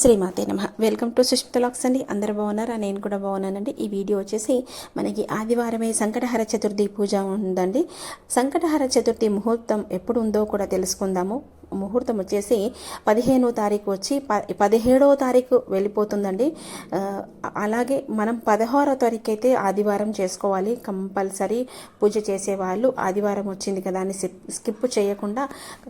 శ్రీమాతే నమ. Welcome to Sushmita lakhs అండి. అందరు బాగున్నారా? నేను కూడా బాగున్నానండి. ఈ వీడియో వచ్చేసి మనకి ఆదివారమే సంకటహర చతుర్థి పూజ ఉందండి. సంకటహర చతుర్థి ముహూర్తం ఎప్పుడు ఉందో కూడా తెలుసుకుందాము. ముహూర్తం వచ్చేసి పదిహేనో తారీఖు వచ్చి ప పదిహేడవ తారీఖు వెళ్ళిపోతుందండి. అలాగే మనం పదహారో తారీఖు అయితే ఆదివారం చేసుకోవాలి. కంపల్సరీ పూజ చేసేవాళ్ళు ఆదివారం వచ్చింది కదా అని స్కిప్ చేయకుండా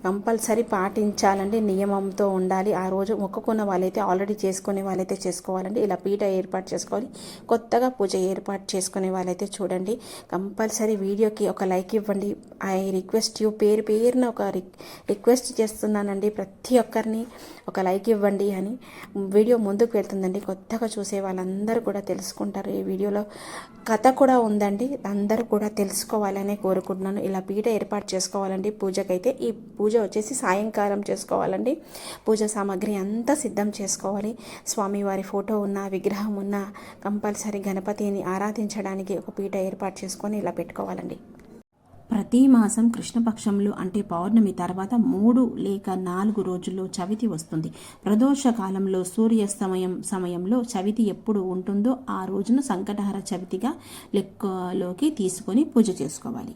కంపల్సరీ పాటించాలండి. నియమంతో ఉండాలి. ఆ రోజు మొక్కుకున్న వాళ్ళైతే ఆల్రెడీ చేసుకునే వాళ్ళైతే చేసుకోవాలండి. ఇలా పీట ఏర్పాటు చేసుకోవాలి. కొత్తగా పూజ ఏర్పాటు చేసుకునే వాళ్ళైతే చూడండి. కంపల్సరీ వీడియోకి ఒక లైక్ ఇవ్వండి. ఐ రిక్వెస్ట్ యూ పేరు పేరున ఒక రిక్ రిక్వెస్ట్ చేస్తున్నానండి ప్రతి ఒక్కరిని ఒక లైక్ ఇవ్వండి అని వీడియో ముందుకు వెళ్తుందండి. కొత్తగా చూసే వాళ్ళందరూ కూడా తెలుసుకుంటారు. ఈ వీడియోలో కథ కూడా ఉందండి. అందరూ కూడా తెలుసుకోవాలని కోరుకుంటున్నాను. ఇలా పీట ఏర్పాటు చేసుకోవాలండి. పూజకైతే ఈ పూజ వచ్చేసి సాయంకాలం చేసుకోవాలండి. పూజ సామాగ్రి అంతా సిద్ధం చేసుకోవాలి. స్వామివారి ఫోటో ఉన్న విగ్రహం ఉన్న కంపల్సరీ గణపతిని ఆరాధించడానికి ఒక పీట ఏర్పాటు చేసుకొని ఇలా పెట్టుకోవాలండి. ప్రతి మాసం కృష్ణపక్షంలో అంటే పౌర్ణమి తర్వాత మూడు లేక నాలుగు రోజుల్లో చవితి వస్తుంది. ప్రదోష కాలంలో సూర్యాస్తమయం సమయంలో చవితి ఎప్పుడు ఉంటుందో ఆ రోజును సంకటహర చవితిగా లెక్కలోకి తీసుకొని పూజ చేసుకోవాలి.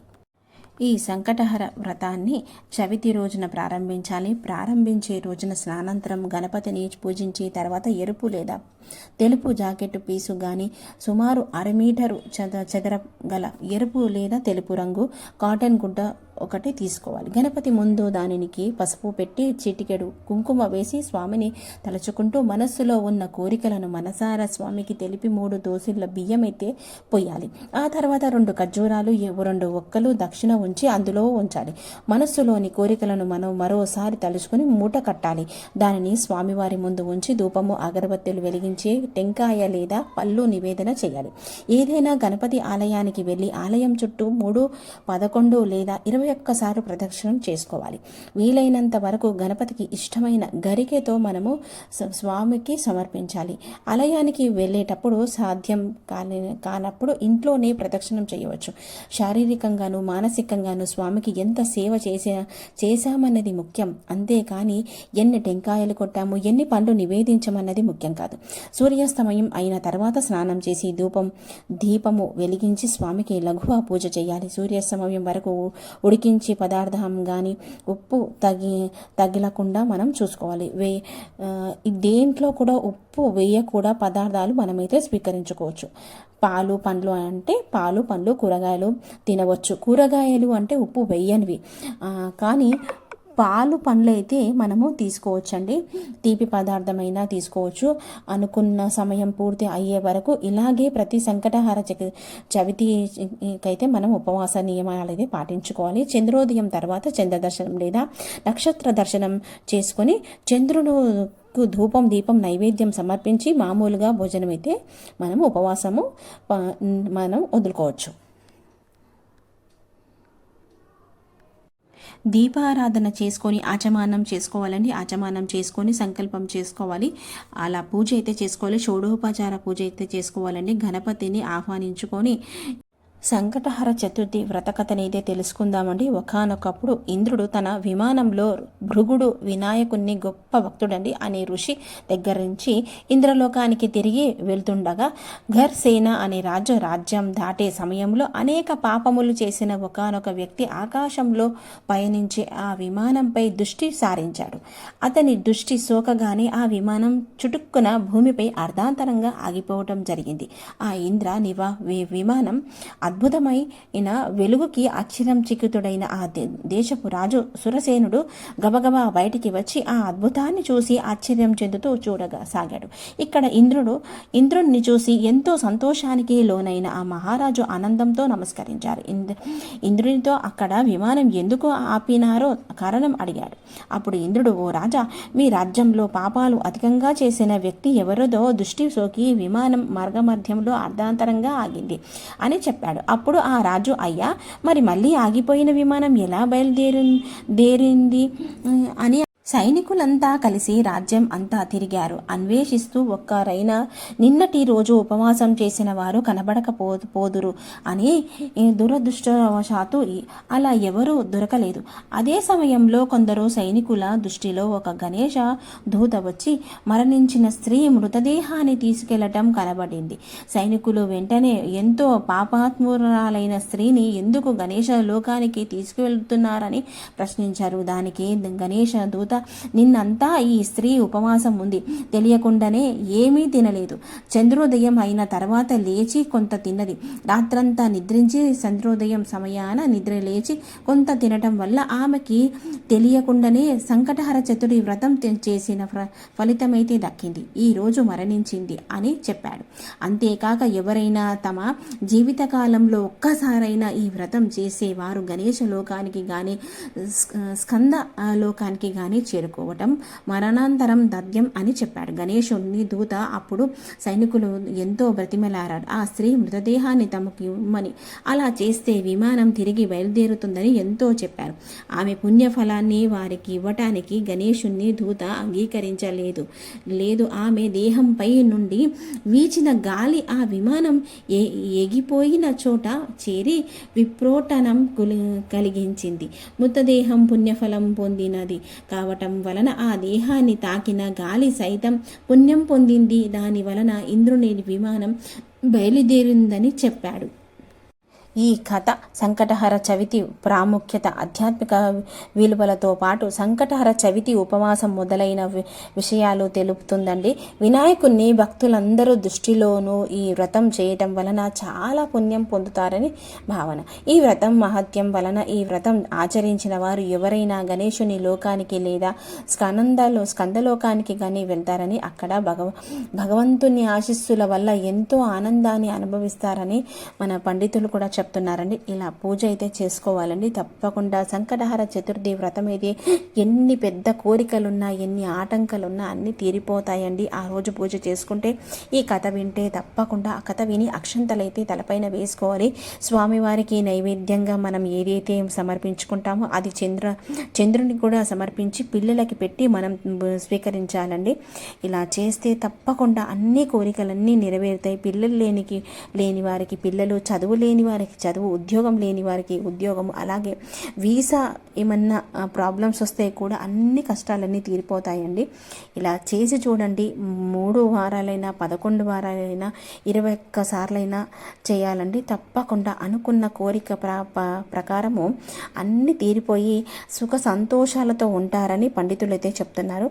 ఈ సంకటహర వ్రతాన్ని చవితి రోజున ప్రారంభించాలి. ప్రారంభించే రోజున స్నానంతరం గణపతిని పూజించి తర్వాత ఎరుపు లేదా తెలుపు జాకెట్ పీసు కానీ సుమారు అర మీటరు చద చదర గల ఎరుపు లేదా తెలుపు రంగు కాటన్ గుడ్డ ఒకటి తీసుకోవాలి. గణపతి ముందు దానికి పసుపు పెట్టి చిటికెడు కుంకుమ వేసి స్వామిని తలుచుకుంటూ మనస్సులో ఉన్న కోరికలను మనసారా స్వామికి తెలిపి మూడు దోసిళ్ళ బియ్యం అయితే ఆ తర్వాత రెండు ఖర్జూరాలు రెండు ఒక్కలు దక్షిణ ఉంచి అందులో ఉంచాలి. మనస్సులోని కోరికలను మనం మరోసారి తలుచుకుని మూట కట్టాలి. దానిని స్వామివారి ముందు ఉంచి ధూపము అగరబత్తులు వెలిగించి టెంకాయ లేదా పళ్ళు నివేదన చేయాలి. ఏదైనా గణపతి ఆలయానికి వెళ్ళి ఆలయం చుట్టూ మూడు పదకొండు లేదా ఇరవై ఒక్కసార్లు ప్రదక్షిణం చేసుకోవాలి. వీలైనంత వరకు గణపతికి ఇష్టమైన గరికెతో మనము స్వామికి సమర్పించాలి. ఆలయానికి వెళ్ళేటప్పుడు సాధ్యం కాని కానప్పుడు ఇంట్లోనే ప్రదక్షిణం చేయవచ్చు. శారీరకంగాను మానసికంగాను స్వామికి ఎంత సేవ చేసే చేశామన్నది ముఖ్యం. అంతేకాని ఎన్ని టెంకాయలు కొట్టాము ఎన్ని పండ్లు నివేదించమన్నది ముఖ్యం కాదు. సూర్యాస్తమయం అయిన తర్వాత స్నానం చేసి ధూపం దీపము వెలిగించి స్వామికి లఘువ పూజ చేయాలి. సూర్యాస్తమయం వరకు ఉడికించి పదార్థం కానీ ఉప్పు తగి తగిలకుండా మనం చూసుకోవాలి. వే దేంట్లో కూడా ఉప్పు వేయకూడా పదార్థాలు మనమైతే స్వీకరించుకోవచ్చు. పాలు పండ్లు అంటే పాలు పండ్లు కూరగాయలు తినవచ్చు. కూరగాయలు అంటే ఉప్పు వేయనివి. కానీ పాలు పండ్లు అయితే మనము తీసుకోవచ్చండి. తీపి పదార్థమైనా తీసుకోవచ్చు. అనుకున్న సమయం పూర్తి అయ్యే వరకు ఇలాగే ప్రతి సంకటహార చవితికైతే మనం ఉపవాస నియమాలు అయితే పాటించుకోవాలి. చంద్రోదయం తర్వాత చంద్ర దర్శనం లేదా నక్షత్ర దర్శనం చేసుకొని చంద్రుడు ధూపం దీపం నైవేద్యం సమర్పించి మామూలుగా భోజనం అయితే మనం ఉపవాసము ప- మనం వదులుకోవచ్చు. దీపారాధన చేసుకొని ఆచమానం చేసుకోవాలండి. ఆచమానం చేసుకొని సంకల్పం చేసుకోవాలి. అలా పూజ అయితే చేసుకోవాలి. షోడోపచార పూజ అయితే చేసుకోవాలండి. గణపతిని ఆహ్వానించుకొని సంకటహర చతుర్థి వ్రతకథనైతే తెలుసుకుందామండి. ఒకానొకప్పుడు ఇంద్రుడు తన విమానంలో భృగుడు వినాయకుణ్ణి గొప్ప భక్తుడండి అనే ఋషి దగ్గర నుంచి ఇంద్రలోకానికి తిరిగి వెళ్తుండగా ఘర్సేన అనే రాజు రాజ్యం దాటే సమయంలో అనేక పాపములు చేసిన ఒకానొక వ్యక్తి ఆకాశంలో పయనించే ఆ విమానంపై దృష్టి సారించాడు. అతని దృష్టి సోకగానే ఆ విమానం చుటుక్కున భూమిపై అర్ధాంతరంగా ఆగిపోవటం జరిగింది. ఆ ఇంద్ర నివా విమానం అద్భుతమైన వెలుగుకి ఆశ్చర్యం చిక్కుతుడైన ఆ దే- దేశపు రాజు సురసేనుడు గబగబా బయటికి వచ్చి ఆ అద్భుతాన్ని చూసి ఆశ్చర్యం చెందుతూ చూడగా సాగాడు ఇక్కడ ఇంద్రుడు ఇంద్రుణ్ణి చూసి ఎంతో సంతోషానికి లోనైన ఆ మహారాజు ఆనందంతో నమస్కరించారు. ఇంద్ర ఇంద్రునితో అక్కడ విమానం ఎందుకు ఆపినారో కారణం అడిగాడు. అప్పుడు ఇంద్రుడు ఓ రాజా మీ రాజ్యంలో పాపాలు అధికంగా చేసిన వ్యక్తి ఎవరిదో దృష్టి సోకి విమానం మార్గమధ్యంలో అర్ధాంతరంగా ఆగింది అని చెప్పాడు. అప్పుడు ఆ రాజు అయ్యా మరి మళ్ళీ ఆగిపోయిన విమానం ఎలా బయలుదేరి దేరింది? అని సైనికులంతా కలిసి రాజ్యం అంతా తిరిగారు. అన్వేషిస్తూ ఒక్కరైనా నిన్నటి రోజు ఉపవాసం చేసిన వారు కనబడకపో పోదురు అని దురదృష్టవశాత్తు అలా ఎవరూ దొరకలేదు. అదే సమయంలో కొందరు సైనికుల దృష్టిలో ఒక గణేష దూత వచ్చి మరణించిన స్త్రీ మృతదేహాన్ని తీసుకెళ్ళటం కనబడింది. సైనికులు వెంటనే ఎంతో పాపాత్మురాలైన స్త్రీని ఎందుకు గణేష లోకానికి తీసుకువెళ్తున్నారని ప్రశ్నించారు. దానికి గణేష దూత నిన్నంతా ఈ స్త్రీ ఉపవాసం ఉంది. తెలియకుండానే ఏమీ తినలేదు. చంద్రోదయం అయిన తర్వాత లేచి కొంత తిన్నది. రాత్రంతా నిద్రించి చంద్రోదయం సమయాన నిద్ర లేచి కొంత తినటం వల్ల ఆమెకి తెలియకుండానే సంకటహర చతుడి వ్రతం చేసిన ఫ- ఫలితమైతే దక్కింది. ఈ రోజు మరణించింది అని చెప్పాడు. అంతేకాక ఎవరైనా తమ జీవితకాలంలో ఒక్కసారైనా ఈ వ్రతం చేసేవారు. గణేష లోకానికి కానీ స్కంద లోకానికి కానీ చేరుకోవటం మరణాంతరం దద్యం అని చెప్పాడు. గణేశుని దూత అప్పుడు సైనికులు ఎంతో బ్రతిమలారాడు ఆ స్త్రీ మృతదేహాన్ని తమకు ఇవ్వమని అలా చేస్తే విమానం తిరిగి బయలుదేరుతుందని ఎంతో చెప్పారు. ఆమె పుణ్యఫలాన్ని వారికి ఇవ్వటానికి గణేశుణ్ణి దూత అంగీకరించలేదు. లేదు ఆమె దేహంపై నుండి వీచిన గాలి ఆ విమానం ఏ ఎగిపోయిన చోట చేరి విప్రోటనం కలిగించింది. మృతదేహం పుణ్యఫలం పొందినది. కాబట్టి కావటం వలన ఆ దేహాన్ని తాకిన గాలి సైతం పుణ్యం పొందింది. దాని వలన ఇంద్రుని విమానం బయలుదేరిందని చెప్పాడు. ఈ కథ సంకటహర చవితి ప్రాముఖ్యత ఆధ్యాత్మిక విలువలతో పాటు సంకటహర చవితి ఉపవాసం మొదలైన వి- విషయాలు తెలుపుతుందండి. వినాయకుణ్ణి భక్తులందరూ దృష్టిలోనూ ఈ వ్రతం చేయటం వలన చాలా పుణ్యం పొందుతారని భావన. ఈ వ్రతం మహత్యం వలన ఈ వ్రతం ఆచరించిన వారు ఎవరైనా గణేశుని లోకానికి లేదా స్కందలో స్కందలోకానికి కానీ వెళ్తారని అక్కడ భగవ భగవంతుని ఆశీస్సుల వల్ల ఎంతో ఆనందాన్ని అనుభవిస్తారని మన పండితులు కూడా చెప్తున్నారండి. ఇలా పూజ అయితే చేసుకోవాలండి. తప్పకుండా సంకటహర చతుర్థి వ్రతం అయితే ఎన్ని పెద్ద కోరికలున్నా ఎన్ని ఆటంకాలున్నా అన్నీ తీరిపోతాయండి. ఆ రోజు పూజ చేసుకుంటే ఈ కథ వింటే తప్పకుండా ఆ కథ విని అక్షంతలైతే తలపైన వేసుకోవాలి. స్వామివారికి నైవేద్యంగా మనం ఏదైతే సమర్పించుకుంటామో అది చంద్ర చంద్రుని కూడా సమర్పించి పిల్లలకి పెట్టి మనం స్వీకరించాలండి. ఇలా చేస్తే తప్పకుండా అన్ని కోరికలన్నీ నెరవేరుతాయి. పిల్లలు లేనికి లేని వారికి పిల్లలు చదువు లేని వారికి చదువు ఉద్యోగం లేని వారికి ఉద్యోగం అలాగే వీసా ఏమన్నా ప్రాబ్లమ్స్ వస్తే కూడా అన్ని కష్టాలన్నీ తీరిపోతాయండి. ఇలా చేసి చూడండి మూడు వారాలైనా పదకొండు వారాలైనా ఇరవై ఒక్క సార్లైనా చేయాలండి. తప్పకుండా అనుకున్న కోరిక ప్రకారము అన్ని తీరిపోయి సుఖ సంతోషాలతో ఉంటారని పండితులు అయితే చెప్తున్నారు.